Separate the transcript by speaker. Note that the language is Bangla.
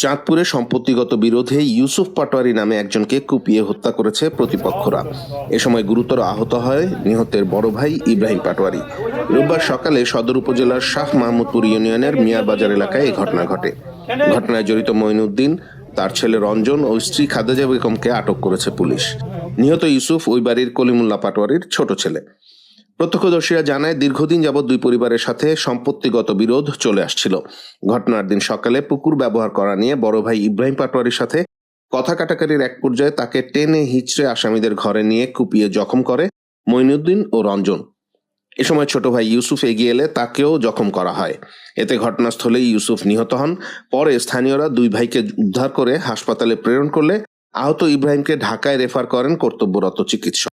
Speaker 1: চাঁদপুরে সম্পত্তিগত বিরোধে ইউসুফ পাটোয়ারি নামে একজনকে কুপিয়ে হত্যা করেছে প্রতিপক্ষরা। এ সময় গুরুতর আহত হয় নিহতের বড় ভাই ইব্রাহিম পাটোয়ারি। রোববার সকালে সদর উপজেলার শাহ মাহমুদপুর ইউনিয়নের মিয়াবাজার এলাকায় এই ঘটনা ঘটে। ঘটনায় জড়িত মঈনুদ্দিন, তার ছেলে রঞ্জন ও স্ত্রী খাদেজা বেগমকে আটক করেছে পুলিশ। নিহত ইউসুফ ওই বাড়ির কলিমুল্লা পাটোয়ারির ছোট ছেলে। প্রত্যক্ষদর্শীরা জানায়, দীর্ঘদিন যাবৎ দুই পরিবারের সাথে সম্পত্তিগত বিরোধ চলে আসছিল। ঘটনার দিন সকালে পুকুর ব্যবহার করা নিয়ে বড় ভাই ইব্রাহিম পাটোয়ারির সাথে কথা কাটাকাটির এক পর্যায়ে তাকে টেনে হিচড়ে আসামিদের ঘরে নিয়ে কুপিয়ে জখম করে মইনুদ্দিন ও রঞ্জন। এ সময় ছোট ভাই ইউসুফ এগিয়ে এলে তাকেও জখম করা হয়। এতে ঘটনাস্থলেই ইউসুফ নিহত হন। পরে স্থানীয়রা দুই ভাইকে উদ্ধার করে হাসপাতালে প্রেরণ করলে আহত ইব্রাহিমকে ঢাকায় রেফার করেন কর্তব্যরত চিকিৎসক।